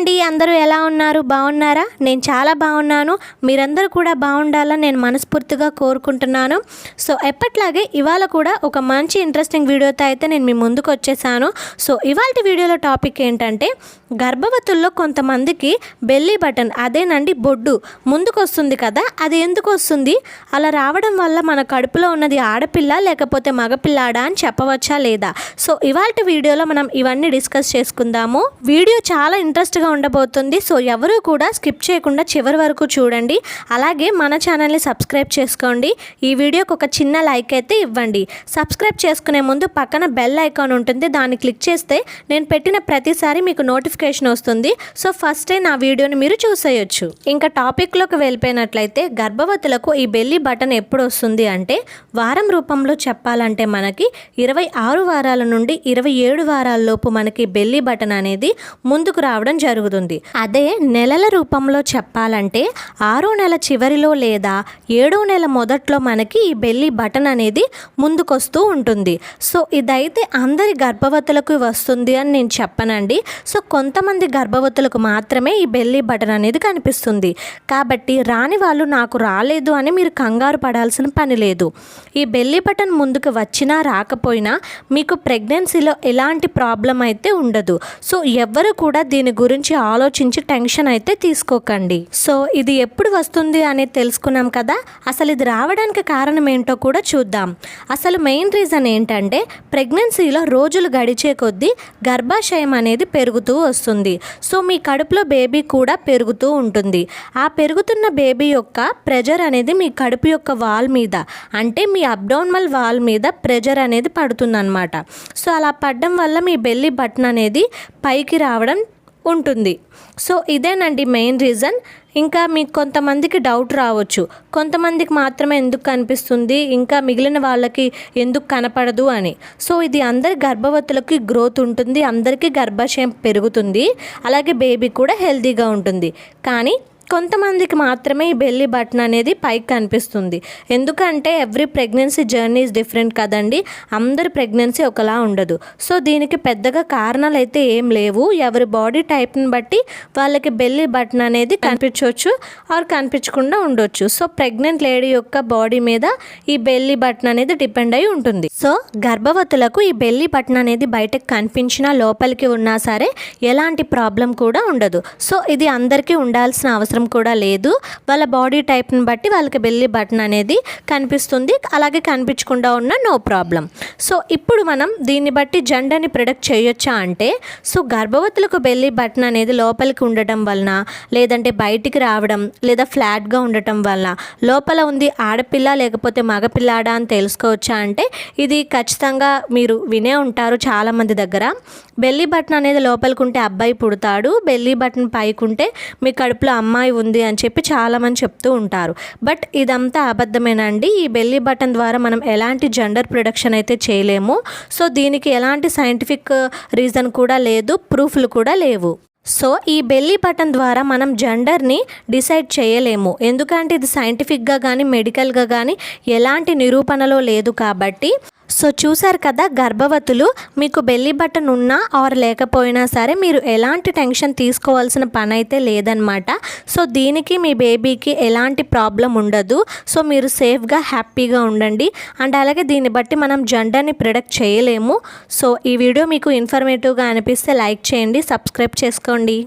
అండి అందరూ ఎలా ఉన్నారు? బాగున్నారా? నేను చాలా బాగున్నాను. మీరందరూ కూడా బాగుండాలని నేను మనస్ఫూర్తిగా కోరుకుంటున్నాను. సో ఎప్పట్లాగే ఇవాళ కూడా ఒక మంచి ఇంట్రెస్టింగ్ వీడియోతో అయితే నేను మీ ముందుకు వచ్చేసాను. సో ఇవాళ వీడియోలో టాపిక్ ఏంటంటే గర్భవతుల్లో కొంతమందికి బెల్లీ బటన్ అదేనండి బొడ్డు. ముందుకు వస్తుంది కదా అది ఎందుకు వస్తుంది అలా రావడం వల్ల మన కడుపులో ఉన్నది ఆడపిల్ల లేకపోతే మగపిల్లాడా అని చెప్పవచ్చా లేదా? సో ఇవాళ వీడియోలో మనం ఇవన్నీ డిస్కస్ చేసుకుందాము. వీడియో చాలా ఇంట్రెస్ట్గా ఉండబోతుంది. సో ఎవరూ కూడా స్కిప్ చేయకుండా చివరి వరకు చూడండి. అలాగే మన ఛానల్ని సబ్స్క్రైబ్ చేసుకోండి. ఈ వీడియోకి ఒక చిన్న లైక్ అయితే ఇవ్వండి. సబ్స్క్రైబ్ చేసుకునే ముందు పక్కన బెల్ ఐకాన్ ఉంటుంది. దాన్ని క్లిక్ చేస్తే నేను పెట్టిన ప్రతిసారి మీకు నోటిఫికేషన్ వస్తుంది. సో ఫస్ట్ టైం నా వీడియోని మీరు చూసేయొచ్చు. ఇంకా టాపిక్లోకి వెళ్ళిపోయినట్లయితే గర్భవతులకు ఈ బెల్లి బటన్ ఎప్పుడు వస్తుంది అంటే వారం రూపంలో చెప్పాలంటే మనకి ఇరవై ఆరు వారాల నుండి ఇరవై ఏడు వారాల్లోపు మనకి బెల్లి బటన్ అనేది ముందుకు రావడం జరుగుతుంది. అదే నెలల రూపంలో చెప్పాలంటే ఆరో నెల చివరిలో లేదా ఏడో నెల మొదట్లో మనకి ఈ బెల్లి బటన్ అనేది ముందుకొస్తూ ఉంటుంది. సో ఇదైతే అందరి గర్భవతులకు వస్తుంది అని నేను చెప్పనండి. సో కొంత కొంతమంది గర్భవతులకు మాత్రమే ఈ బెల్లీ బటన్ అనేది కనిపిస్తుంది. కాబట్టి రాని వాళ్ళు నాకు రాలేదు అని మీరు కంగారు పడాల్సిన పని లేదు. ఈ బెల్లీ బటన్ ముందుకు వచ్చినా రాకపోయినా మీకు ప్రెగ్నెన్సీలో ఎలాంటి ప్రాబ్లం అయితే ఉండదు. సో ఎవ్వరు కూడా దీని గురించి ఆలోచించి టెన్షన్ అయితే తీసుకోకండి. సో ఇది ఎప్పుడు వస్తుంది అనేది తెలుసుకున్నాం కదా? అసలు ఇది రావడానికి కారణం ఏంటో కూడా చూద్దాం. అసలు మెయిన్ రీజన్ ఏంటంటే ప్రెగ్నెన్సీలో రోజులు గడిచే కొద్దీ గర్భాశయం అనేది పెరుగుతూ వస్తుంది. సో మీ కడుపులో బేబీ కూడా పెరుగుతూ ఉంటుంది. ఆ పెరుగుతున్న బేబీ యొక్క ప్రెజర్ అనేది మీ కడుపు యొక్క వాల్ మీద అంటే మీ అబ్డౌన్మల్ వాల్ మీద ప్రెజర్ అనేది పడుతుందన్నమాట. సో అలా పడడం వల్ల మీ బెల్లి బటన్ అనేది పైకి రావడం ఉంటుంది. సో ఇదేనండి మెయిన్ రీజన్ ఇంకా మీకు కొంతమందికి డౌట్ రావచ్చు. కొంతమందికి మాత్రమే ఎందుకు కనిపిస్తుంది? ఇంకా మిగిలిన వాళ్ళకి ఎందుకు కనపడదు అని. సో ఇది అందరి గర్భవతులకి గ్రోత్ ఉంటుంది. అందరికీ గర్భాశయం పెరుగుతుంది. అలాగే బేబీ కూడా హెల్తీగా ఉంటుంది. కానీ కొంతమందికి మాత్రమే ఈ బెల్లి బటన్ అనేది పైకి కనిపిస్తుంది. ఎందుకంటే every pregnancy journey is different కదండి. అందరి ప్రెగ్నెన్సీ ఒకలా ఉండదు. సో దీనికి పెద్దగా కారణాలు అయితే ఏం లేవు. ఎవరి బాడీ టైప్ని బట్టి వాళ్ళకి బెల్లి బటన్ అనేది కనిపించవచ్చు ఆర్ కనిపించకుండా ఉండొచ్చు. సో ప్రెగ్నెంట్ లేడీ యొక్క బాడీ మీద ఈ బెల్లి బటన్ అనేది డిపెండ్ అయి ఉంటుంది. సో గర్భవతులకు ఈ బెల్లి బటన్ అనేది బయటకు కనిపించినా లోపలికి ఉన్నా సరే ఎలాంటి ప్రాబ్లం కూడా ఉండదు. సో ఇది అందరికీ ఉండాల్సిన అవసరం కూడా లేదు. వాళ్ళ బాడీ టైప్ని బట్టి వాళ్ళకి బెల్లి బటన్ అనేది కనిపిస్తుంది. అలాగే కనిపించకుండా ఉన్న నో ప్రాబ్లం సో ఇప్పుడు మనం దీన్ని బట్టి జెండర్ని ప్రొడక్ట్ చేయొచ్చా అంటే సో గర్భవతులకు బెల్లి బటన్ అనేది లోపలికి ఉండటం వలన లేదంటే బయటికి రావడం లేదా ఫ్లాట్గా ఉండటం వలన లోపల ఉంది ఆడపిల్ల లేకపోతే మగపిల్లాడా అని తెలుసుకోవచ్చా అంటే ఇది ఖచ్చితంగా మీరు వినే ఉంటారు చాలామంది దగ్గర. బెల్లి బటన్ అనేది లోపలికి ఉంటే అబ్బాయి పుడతాడు బెల్లి బటన్ పైకుంటే మీ కడుపులో అమ్మాయి ఉంది అని చెప్పి చాలామంది చెప్తూ ఉంటారు. బట్ ఇదంతా అబద్ధమేనండి. ఈ బెల్లి బటన్ ద్వారా మనం ఎలాంటి జెండర్ ప్రొడక్షన్ అయితే చేయలేము. సో దీనికి ఎలాంటి సైంటిఫిక్ రీజన్ uh, కూడా లేదు ప్రూఫ్లు కూడా లేవు. సో ఈ బెల్లీ బటన్ ద్వారా మనం జెండర్ని డిసైడ్ చేయలేము. ఎందుకంటే ఇది సైంటిఫిక్గా కానీ మెడికల్గా కానీ ఎలాంటి నిరూపణలో లేదు కాబట్టి సో చూసారు కదా గర్భవతులు మీకు బెల్లి బటన్ ఉన్నా ఆర్ లేకపోయినా సరే మీరు ఎలాంటి టెన్షన్ తీసుకోవాల్సిన పని అయితే లేదనమాట సో దీనికి మీ బేబీకి ఎలాంటి ప్రాబ్లం ఉండదు. సో మీరు సేఫ్గా హ్యాపీగా ఉండండి. అండ్ అలాగే దీన్ని బట్టి మనం జెండర్ని ప్రొడక్ట్ చేయలేము. సో ఈ వీడియో మీకు ఇన్ఫర్మేటివ్గా అనిపిస్తే లైక్ చేయండి సబ్స్క్రైబ్ చేసుకోండి.